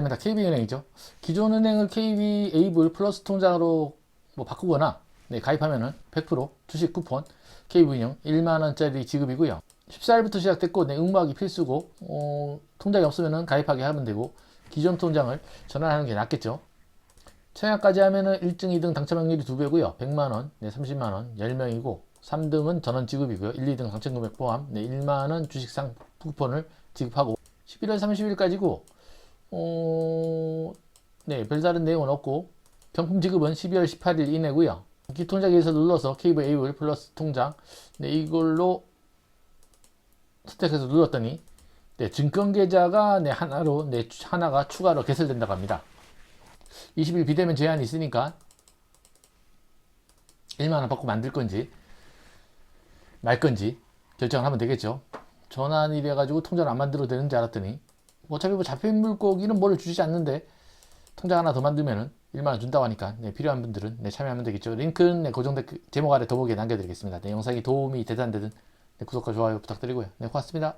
입니다. KB은행이죠. 기존 은행을 KB 에이블 플러스 통장으로 뭐 바꾸거나 네, 가입하면은 100% 주식 쿠폰 KB은행 1만 원짜리 지급이고요. 14일부터 시작됐고 네, 응모하기 필수고 어, 통장이 없으면은 가입하게 하면 되고 기존 통장을 전환하는 게 낫겠죠. 청약까지 하면은 1등, 2등 당첨 확률이 2배고요. 100만 원, 네, 30만 원, 10명이고 3등은 전원 지급이고요. 1, 2등 당첨 금액 포함 네, 1만 원 주식 상 쿠폰을 지급하고 11월 30일까지고 어, 네, 별다른 내용은 없고 경품 지급은 12월 18일 이내고요. 기통장에서 눌러서 케이블 에이블 플러스 통장 네, 이걸로 선택해서 눌렀더니 네, 증권 계좌가 네, 하나로 네, 추- 하나가 추가로 개설된다고 합니다. 20일 비대면 제한이 있으니까 1만 원 받고 만들 건지 말 건지 결정을 하면 되겠죠. 전환이 돼가지고 통장을 안 만들어도 되는지 알았더니 어차피 뭐 잡혀있는 물고기는 뭘 주지 않는데 통장 하나 더 만들면은 1만 원 준다고 하니까 네, 필요한 분들은 네, 참여하면 되겠죠. 링크는 네, 고정 댓글 제목 아래 더보기에 남겨드리겠습니다. 네, 영상이 도움이 되든 안 되든 네, 구독과 좋아요 부탁드리고요. 네, 고맙습니다.